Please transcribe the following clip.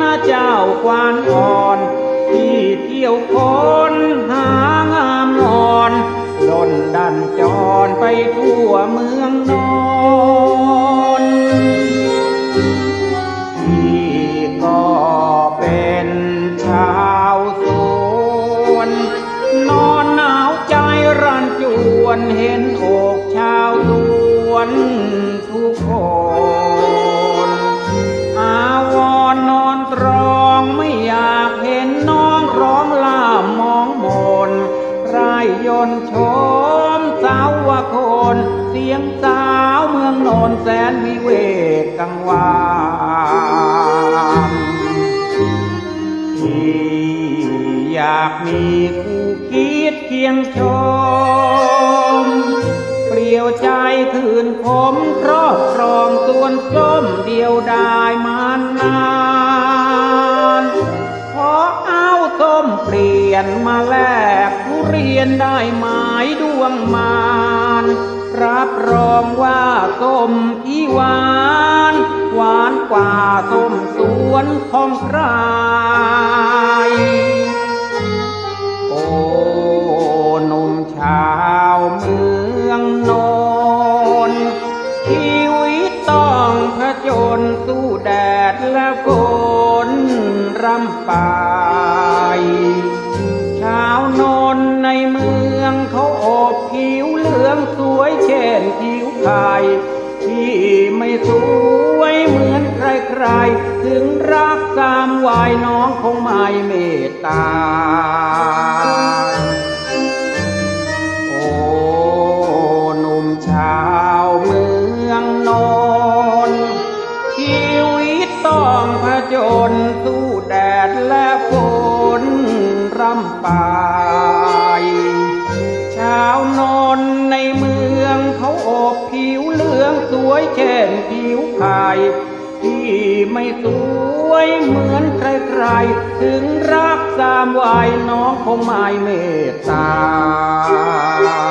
นะเจ้าควานอ่อนที่เที่ยวคนหางามนอนดนดันจรไปทั่วเมืองนอนที่ก็เป็นชาวสวน นอนหนาวใจรันจวนเห็นอกชาวสวนทุกคน ชมสาวโคนเสียงสาวเมืองโนนแสนวิเวกกังวานที่อยากมีคู่คิดเคียงชม เปลี่ยวใจคืนคมครอบครองส่วนส้มเดียวได้มานาน ขอเอาส้มเปลี่ยนมาแลกทุ เรียนได้หมายดวงมานรับรองว่าส้มที่หวาน หวานกว่าส้มสวนของใครโอ้หนุ่มชาวเมืองโนนชีวิตต้องผจญสู้แดดและฝนรำไปชาวนน เมืองเขาอบผิวเหลืองสวยเช่นผิวไข่ที่ไม่สวยเหมือนใครๆ ถึงรักสามวายน้องคงไม่เมตตา โอ้หนุ่มชาวเมืองนอนท์ชีวิตต้องผจญ วยเช่นผิวไข่ที่ไม่สวยเหมือนใครๆ ถึงรักสามวายน้องคงไม่เมตตา